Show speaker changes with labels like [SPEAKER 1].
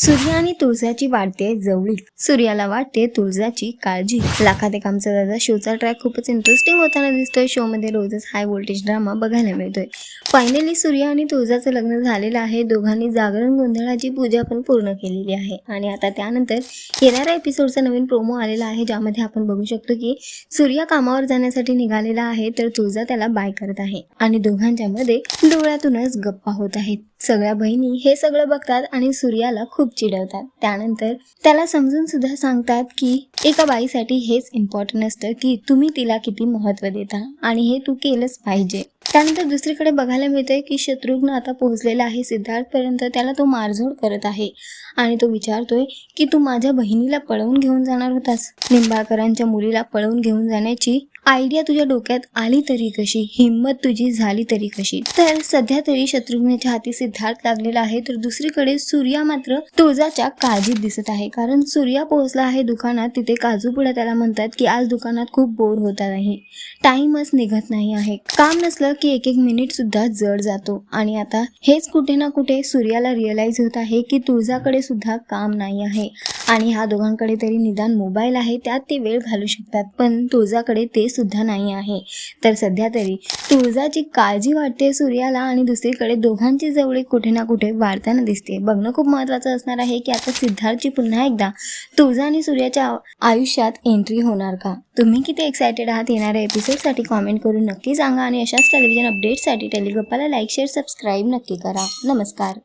[SPEAKER 1] सूर्य आणि तुळजाची वाढते जवळीक. सूर्याला वाटते तुळजाची काळजी. लाखात एक आमचा दादा शोचा ट्रॅक खूपच इंटरेस्टिंग होताना दिसतोय. शो मध्ये रोजच हाय व्होल्टेज ड्रामा बघायला मिळतोय. फायनली सूर्य आणि तुळजाचं लग्न झालेलं आहे. दोघांनी जागरण गोंधळाची पूजा पण पूर्ण केलेली आहे. आणि आता त्यानंतर येणाऱ्या एपिसोडचा नवीन प्रोमो आलेला आहे ज्यामध्ये आपण बघू शकतो की सूर्य कामावर जाण्यासाठी निघालेला आहे तर तुळजा त्याला बाय करत आहे. आणि दोघांच्या मध्ये डोळ्यातूनच गप्पा होत आहेत. सगळ्या बहिणी हे सगळं बघतात आणि सूर्याला खूप चिडवतात. त्यानंतर त्याला समजून सुद्धा सांगतात की एका बाईसाठी हेच इम्पॉर्टंट असतं की तुम्ही तिला किती महत्त्व देता आणि हे तू केलंच पाहिजे. त्यानंतर दुसरीकडे बघायला मिळतंय की शत्रुघ्न आता पोहोचलेला आहे सिद्धार्थपर्यंत. त्याला तो मारझोड करत आहे आणि तो विचारतोय की तू माझ्या बहिणीला पळवून घेऊन जाणार होतास. निंबाळकरांच्या मुलीला पळवून घेऊन जाण्याची आयडिया तुझ्या डोक्यात आली तरी कशी? हिंमत तुझी झाली तरी कशी? तर सध्या तरी शत्रुघ्नच्या हाती सिद्धार्थ लागलेला आहे तर दुसरीकडे सूर्या मात्र तुळजाच्या काळजीत दिसत आहे. कारण सूर्या पोहोचला आहे दुकानात तिथे काजू पुढे त्याला म्हणतात की आज दुकानात खूप बोर होत आहे. टाइमच निघत नाही आहे. काम नसलं की एक एक मिनिट सुद्धा जड जातो. आणि आता हेच कुठे ना कुठे सूर्याला रिअलाइज होत आहे की तुळजाकडे सुद्धा काम नाही आहे. आणि ह्या दोघांकडे तरी निदान मोबाईल आहे त्यात ते वेळ घालू शकतात. पण तुळजाकडे ते सुद्धा नाही आहे. तर सध्या तरी तुळजाची काळजी वाटते सूर्याला आणि दुसरीकडे दोघांची जवळीक कुठे ना कुठे वाढताना दिसते. बघणं खूप महत्त्वाचं असणार आहे की आता सिद्धार्थची पुन्हा एकदा तुळजा आणि सूर्याच्या आयुष्यात एंट्री होणार का? तुम्ही किती एक्सायटेड आहात येणाऱ्या एपिसोडसाठी कॉमेंट करून नक्की सांगा आणि अशाच टेलिव्हिजन अपडेट्ससाठी टेलिगप्पाला लाईक शेअर सबस्क्राईब नक्की करा. नमस्कार.